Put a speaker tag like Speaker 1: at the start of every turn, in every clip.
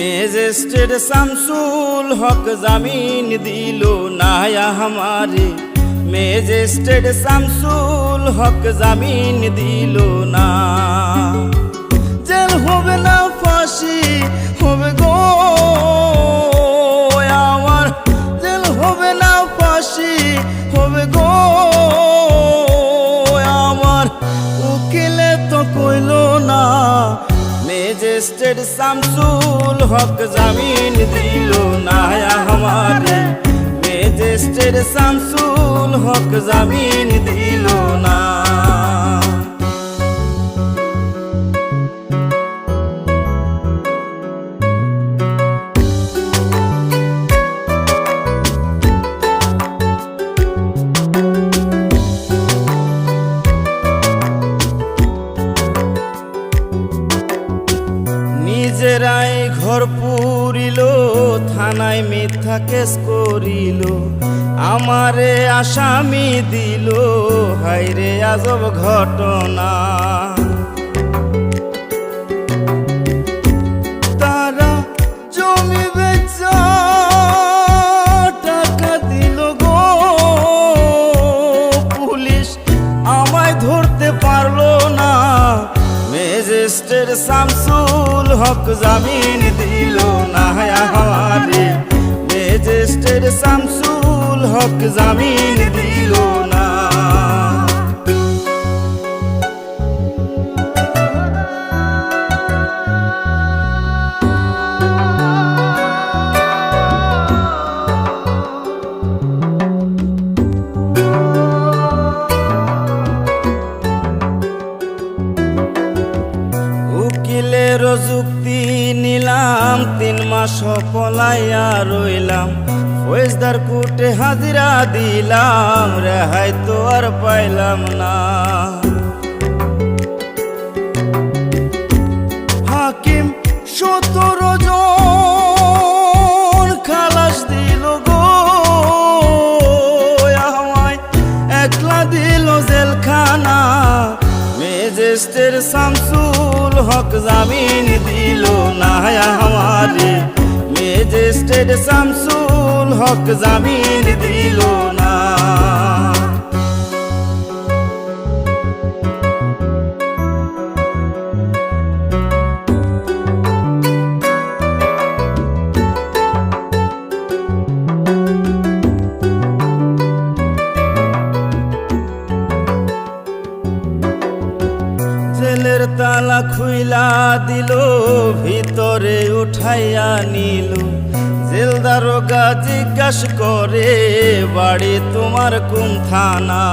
Speaker 1: মেজেস্টের শামসুল হক জামিন দিল নায়া আমারে। মেজেস্টের শামসুল হক জামিন দিল না। জেল হবে না ফাঁসি, হবে গো মেজেস্টের শামসুল হক জামিন দিল না আমারে। মেজেস্টের শামসুল হক জামিন দিল না। থানায় মিথ্যা কেস করিল, আমারে আসামি দিল। হাইরে আজব ঘটনা। তারা জমি টাকা দিল গো। পুলিশ আমায় না মেজেস্টের শামসুল হক জামিন দিল না আমারে। মেজেস্টের শামসুল হক জামিন দিল পলাইয়া রইলাম। ফৌজদার কুটে হাজিরা দিলাম, রেহাই তো আর পাইলাম না। হাকিম সতেরো জন খালাস দিল গো। আমায় একলা দিল জেলখানা। মেজেস্টের শামসুল হক জামিন দিল মেজেস্টের শামসুল হক জামিন দিল দিল ভিতরে উঠাইয়া নিল। জেলদার গা জিজ্ঞাস করে বাড়ি তোমার কোন থানা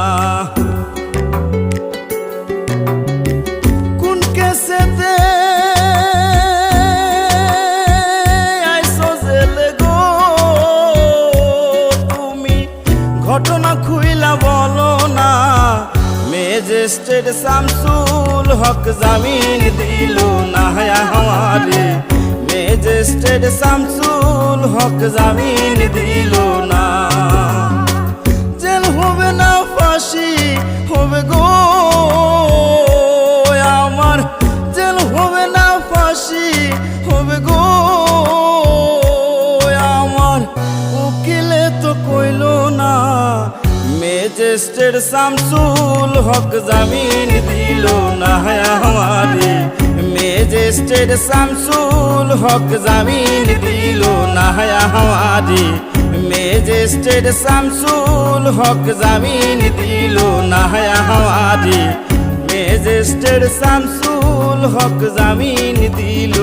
Speaker 1: মেজেস্টের শামসুল হক জামিন দিল না আমারে মেজেস্টের শামসুল হক জামিন দিল না মেজেস্টের শামসুল হক জামিন দিল না আমারে। মেজেস্টের শামসুল হক জামিন দিল না আমারে। মেজেস্টের শামসুল হক জামিন দিল না আমারে। মেজেস্টের শামসুল হক জামিন দিল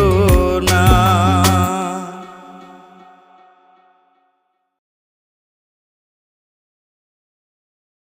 Speaker 1: না।